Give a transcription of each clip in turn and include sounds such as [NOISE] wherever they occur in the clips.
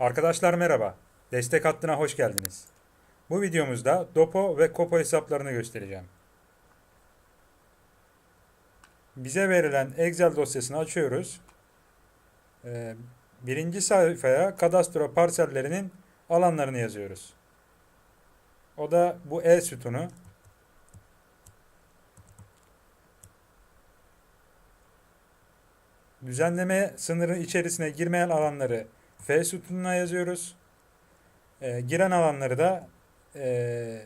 Arkadaşlar merhaba. Destek hattına hoş geldiniz. Bu videomuzda DOPO ve KOPO hesaplarını göstereceğim. Bize verilen Excel dosyasını açıyoruz. Ee, Birinci sayfaya kadastro parsellerinin alanlarını yazıyoruz. O da bu E sütunu. Düzenleme sınırı içerisine girmeyen alanları F sütununa yazıyoruz. Ee, giren alanları da e,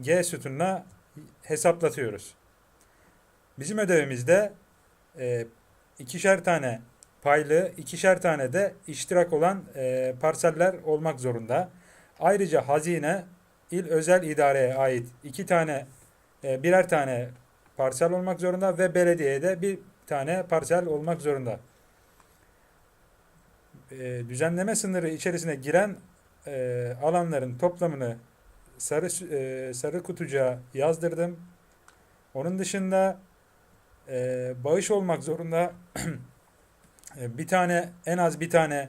G sütununa hesaplatıyoruz. Bizim ödevimizde e, ikişer tane paylı, ikişer tane de iştirak olan e, parseller olmak zorunda. Ayrıca hazine il özel idareye ait iki tane, e, birer tane parsel olmak zorunda ve belediyeye de bir tane parsel olmak zorunda. E, düzenleme sınırı içerisine giren e, alanların toplamını sarı e, sarı kutucuğa yazdırdım. Onun dışında e, bağış olmak zorunda [CLEARS THROAT] e, bir tane en az bir tane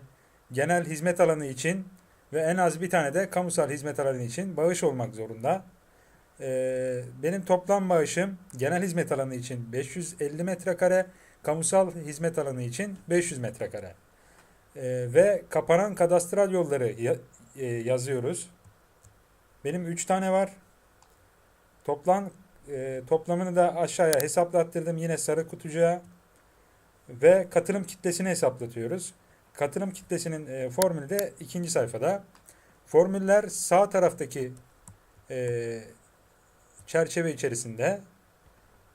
genel hizmet alanı için ve en az bir tane de kamusal hizmet alanı için bağış olmak zorunda. E, benim toplam bağışım genel hizmet alanı için 550 metrekare, kamusal hizmet alanı için 500 metrekare. E, ve kapanan kadastral yolları ya- e, yazıyoruz. Benim 3 tane var. Toplam e, toplamını da aşağıya hesaplattırdım yine sarı kutucuğa ve katılım kitlesini hesaplatıyoruz. Katılım kitlesinin e, formülü de ikinci sayfada. Formüller sağ taraftaki e, çerçeve içerisinde,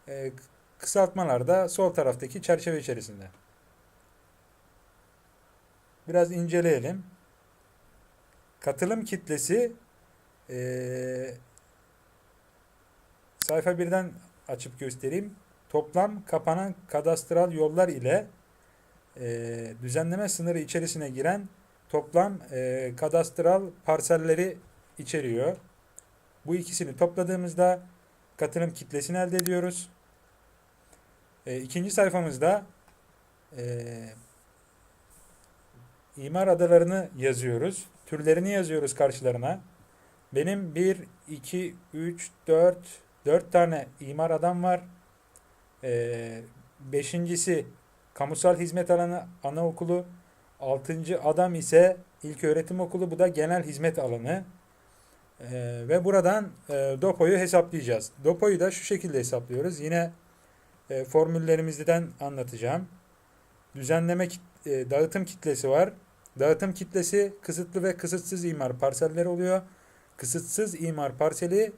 e, kısaltmalar da sol taraftaki çerçeve içerisinde. Biraz inceleyelim. Katılım kitlesi e, sayfa birden açıp göstereyim. Toplam kapanan kadastral yollar ile e, düzenleme sınırı içerisine giren toplam e, kadastral parselleri içeriyor. Bu ikisini topladığımızda katılım kitlesini elde ediyoruz. E, ikinci sayfamızda e, imar adalarını yazıyoruz. Türlerini yazıyoruz karşılarına. Benim 1, 2, 3, 4, 4 tane imar adam var. Ee, beşincisi kamusal hizmet alanı anaokulu. Altıncı adam ise ilköğretim okulu. Bu da genel hizmet alanı. Ee, ve buradan e, DOPO'yu hesaplayacağız. DOPO'yu da şu şekilde hesaplıyoruz. Yine e, formüllerimizden anlatacağım. Düzenleme e, dağıtım kitlesi var. Dağıtım kitlesi kısıtlı ve kısıtsız imar parseller oluyor. Kısıtsız imar parseli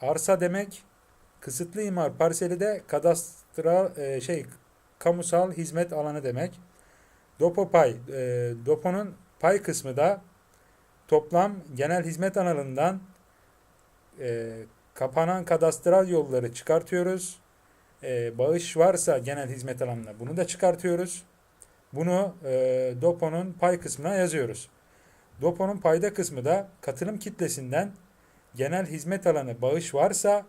arsa demek. Kısıtlı imar parseli de kadastral e, şey kamusal hizmet alanı demek. Dopo pay. E, Dopo'nun pay kısmı da toplam genel hizmet alanından e, kapanan kadastral yolları çıkartıyoruz. E, bağış varsa genel hizmet alanına bunu da çıkartıyoruz. Bunu e, Dopo'nun pay kısmına yazıyoruz. Dopo'nun payda kısmı da katılım kitlesinden genel hizmet alanı bağış varsa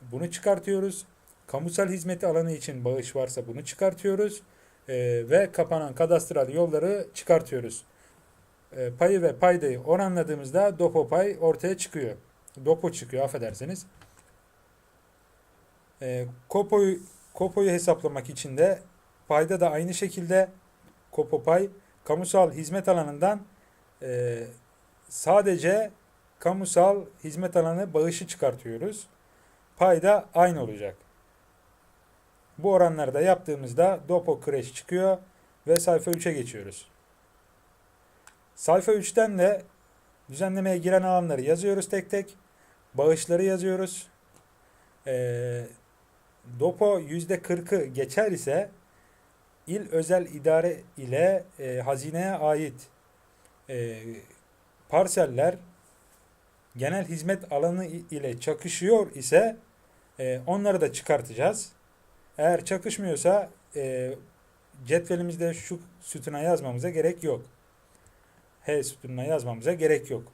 bunu çıkartıyoruz. Kamusal hizmet alanı için bağış varsa bunu çıkartıyoruz. E, ve kapanan kadastral yolları çıkartıyoruz. E, payı ve paydayı oranladığımızda Dopo pay ortaya çıkıyor. Dopo çıkıyor affedersiniz. E, Kopo'yu, Kopo'yu hesaplamak için de payda da aynı şekilde Kopo pay kamusal hizmet alanından e, sadece kamusal hizmet alanı bağışı çıkartıyoruz. Payda aynı olacak. Bu oranları da yaptığımızda Dopo crash çıkıyor ve sayfa 3'e geçiyoruz. Sayfa 3'ten de düzenlemeye giren alanları yazıyoruz tek tek. Bağışları yazıyoruz. Ee, Dopo %40'ı geçer ise il özel idare ile e, hazineye ait e, parseller genel hizmet alanı ile çakışıyor ise e, onları da çıkartacağız. Eğer çakışmıyorsa e, cetvelimizde şu sütuna yazmamıza gerek yok. H sütununa yazmamıza gerek yok.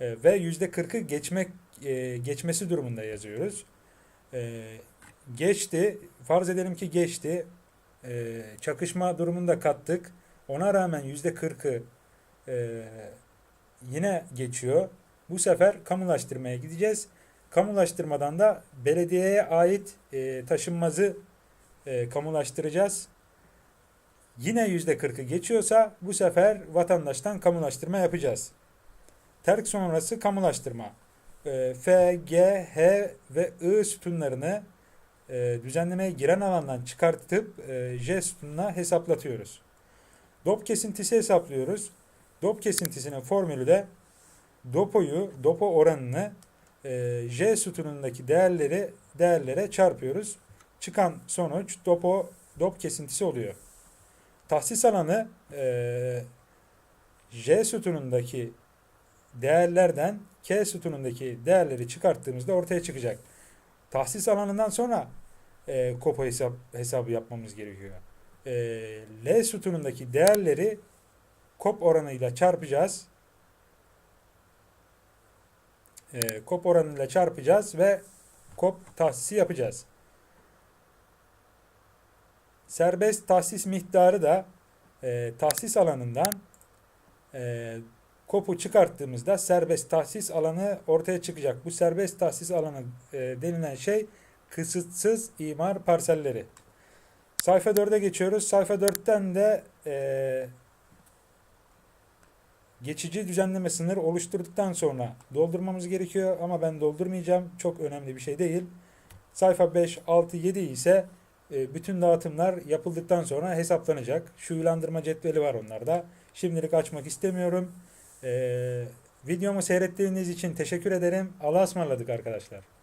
E, ve yüzde 40'ı geçmek e, geçmesi durumunda yazıyoruz. E, geçti. Farz edelim ki geçti. E, çakışma durumunda kattık. Ona rağmen yüzde 40'ı e, yine geçiyor. Bu sefer kamulaştırmaya gideceğiz. Kamulaştırmadan da belediyeye ait e, taşınmazı e, kamulaştıracağız. Yine yüzde kırkı geçiyorsa bu sefer vatandaştan kamulaştırma yapacağız. Terk sonrası kamulaştırma. E, F, G, H ve I sütunlarını e, düzenlemeye giren alandan çıkartıp e, J sütununa hesaplatıyoruz. Dop kesintisi hesaplıyoruz. Dop kesintisinin formülü de dopoyu, dopo oranını e, J sütunundaki değerleri değerlere çarpıyoruz. Çıkan sonuç dopo dop kesintisi oluyor. Tahsis alanı e, J sütunundaki değerlerden K sütunundaki değerleri çıkarttığımızda ortaya çıkacak. Tahsis alanından sonra e, kopo hesap, hesabı yapmamız gerekiyor. E, L sütunundaki değerleri kop oranıyla çarpacağız. E, kop oranıyla çarpacağız ve kop tahsisi yapacağız. Serbest tahsis miktarı da e, tahsis alanından e, kopu çıkarttığımızda serbest tahsis alanı ortaya çıkacak. Bu serbest tahsis alanı e, denilen şey kısıtsız imar parselleri. Sayfa 4'e geçiyoruz. Sayfa 4'ten de e, geçici düzenleme sınır oluşturduktan sonra doldurmamız gerekiyor ama ben doldurmayacağım. Çok önemli bir şey değil. Sayfa 5, 6, 7 ise e, bütün dağıtımlar yapıldıktan sonra hesaplanacak. Şu uylandırma cetveli var onlarda. Şimdilik açmak istemiyorum. E, videomu seyrettiğiniz için teşekkür ederim. Allah'a ısmarladık arkadaşlar.